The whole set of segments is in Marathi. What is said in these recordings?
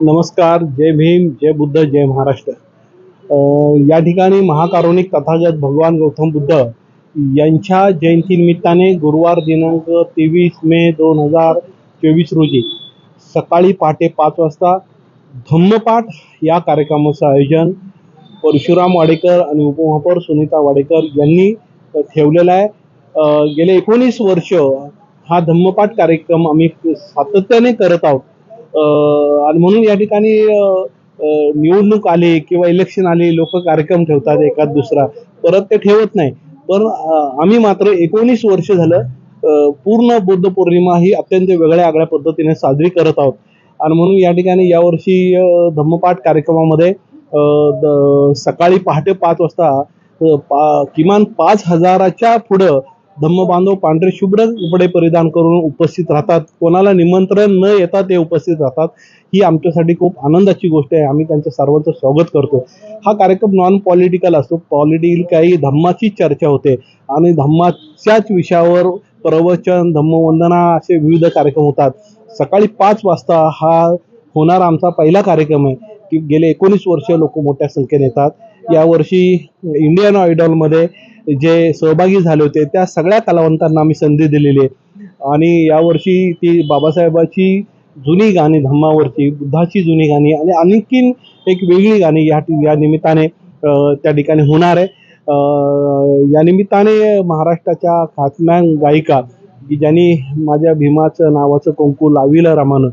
नमस्कार जय भीम जय बुद्ध जय महाराष्ट्र. या ठिकाणी महाकारुणिक तथागत भगवान गौतम बुद्ध यांच्या जयंतीनिमित्ताने गुरुवार दिनांक तेवीस मे दोन हजार चोवीस रोजी सकाळी पहाटे पाच वाजता धम्मपाठ या कार्यक्रमाचं आयोजन परशुराम वाडेकर आणि उपमहापौर सुनीता वाडेकर यांनी ठेवलेला आहे. गेले एकोणीस वर्ष हा धम्मपाठ कार्यक्रम आम्ही सातत्याने करत आहोत. आणि म्हणून या ठिकाणी निवडणूक आली किंवा इलेक्शन आले लोक कार्यक्रम ठेवतात एखाद दुसरा. परत ते ठेवत नाही. पण आम्ही मात्र एकोणीस वर्ष झालं पूर्ण बुद्ध पौर्णिमा ही अत्यंत वेगळ्या आगळ्या पद्धतीने साजरी करत आहोत. आणि म्हणून या ठिकाणी यावर्षी धम्मपाठ कार्यक्रमामध्ये द- सकाळी पहाटे पाच वाजता पा किमान पाच हजाराच्या पुढं धम्मबांधव पांढरे शुभ्र कपडे परिधान करून उपस्थित राहतात. कोणाला निमंत्रण न येता ते उपस्थित राहतात. ही आमच्यासाठी खूप आनंदाची गोष्ट आहे. आम्ही त्यांचं सर्वांचं स्वागत करतो. हा कार्यक्रम नॉन पॉलिटिकल असतो. पॉलिटिकल काही धम्माची चर्चा होते. आणि धम्माच्याच विषयावर प्रवचन धम्मवंदना असे विविध कार्यक्रम होतात. सकाळी पाच वाजता हा होणारा आमचा पहिला कार्यक्रम आहे. की गेले एकोणीस वर्ष लोक मोठ्या संख्येने येतात. यावर्षी इंडियन आयडॉलमध्ये जे सहभागी झाले होते त्या सगळ्या कलावंतांना आम्ही संधी दिलेली आहे. आणि यावर्षी ती बाबासाहेबाची जुनी गाणी धम्मावरची बुद्धाची जुनी गाणी आणि आणखीन एक वेगळी गाणी या या निमित्ताने त्या ठिकाणी होणार आहे. या निमित्ताने महाराष्ट्राच्या खासमॅन गायिका की ज्यांनी माझ्या भीमाचं नावाचं कुंकू लाविलं रामानं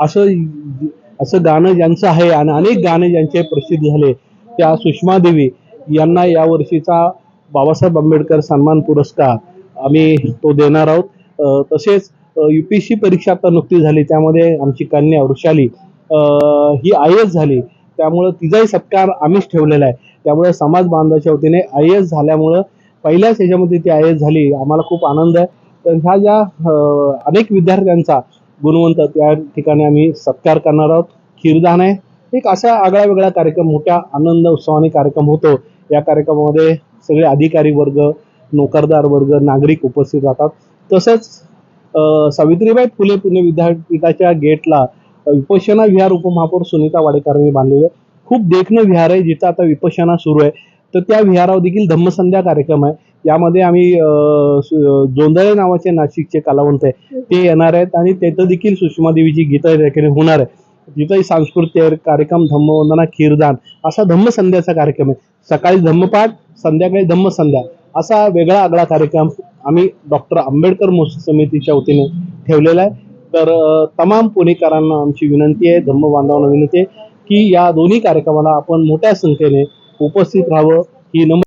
असं असं गाणं ज्यांचं आहे आणि अनेक गाणे ज्यांचे प्रसिद्ध झाले त्या सुषमा देवी यांना यावर्षीचा बाबासाहेब आंबेडकर सन्मान पुरस्कार आम्ही तो देणार आहोत. तसेच यू पी सी परीक्षा आता नुकती झाली त्यामध्ये आमची कन्या वृषाली ही आय एस झाली. त्यामुळं तिचाही सत्कार आम्हीच ठेवलेला आहे. त्यामुळे समाज बांधवाच्या वतीने आय एस झाल्यामुळं पहिल्याच ह्याच्यामध्ये ती आय एस झाली. आम्हाला खूप आनंद आहे. तर ह्या ज्या अनेक विद्यार्थ्यांचा गुणवंत त्या ठिकाणी आम्ही सत्कार करणार आहोत. खीरदान आहे. एक असा आगळा वेगळा कार्यक्रम मोठ्या आनंद उत्सवाने कार्यक्रम होतो. या कार्यक्रमामध्ये सगळे अधिकारी वर्ग नोकरदार वर्ग नागरिक उपस्थित राहतात. तसंच सावित्रीबाई फुले पुणे विद्यापीठाच्या गेटला विपशना विहार उपमहापौर सुनीता वाडेकरांनी बांधलेले आहे. खूप देखणं विहार आहे जिथं आता विपशना सुरू आहे. तर त्या विहारावर देखील धम्मसंध्या कार्यक्रम आहे. यामध्ये आम्ही जोंदळे जोंधळे नावाचे नाशिकचे कलावंत आहे. ते येणार आहेत आणि तिथं देखील सुषमा देवीची गीतं या होणार आहे. तिथंही सांस्कृतिक कार्यक्रम धम्मवंदना खीरदान असा धम्मसंध्याचा कार्यक्रम आहे. सकाळी धम्मपाठ संध्याकाळी धम्मसंध्या असा वेगळा आगळा कार्यक्रम आम्ही डॉक्टर आंबेडकर मोस समितीच्या वतीने ठेवलेला आहे. तर तमाम पुणेकरांना आमची विनंती आहे धम्म बांधवांना विनंती आहे की या दोन्ही कार्यक्रमाला आपण मोठ्या संख्येने उपस्थित राहावं. ही नम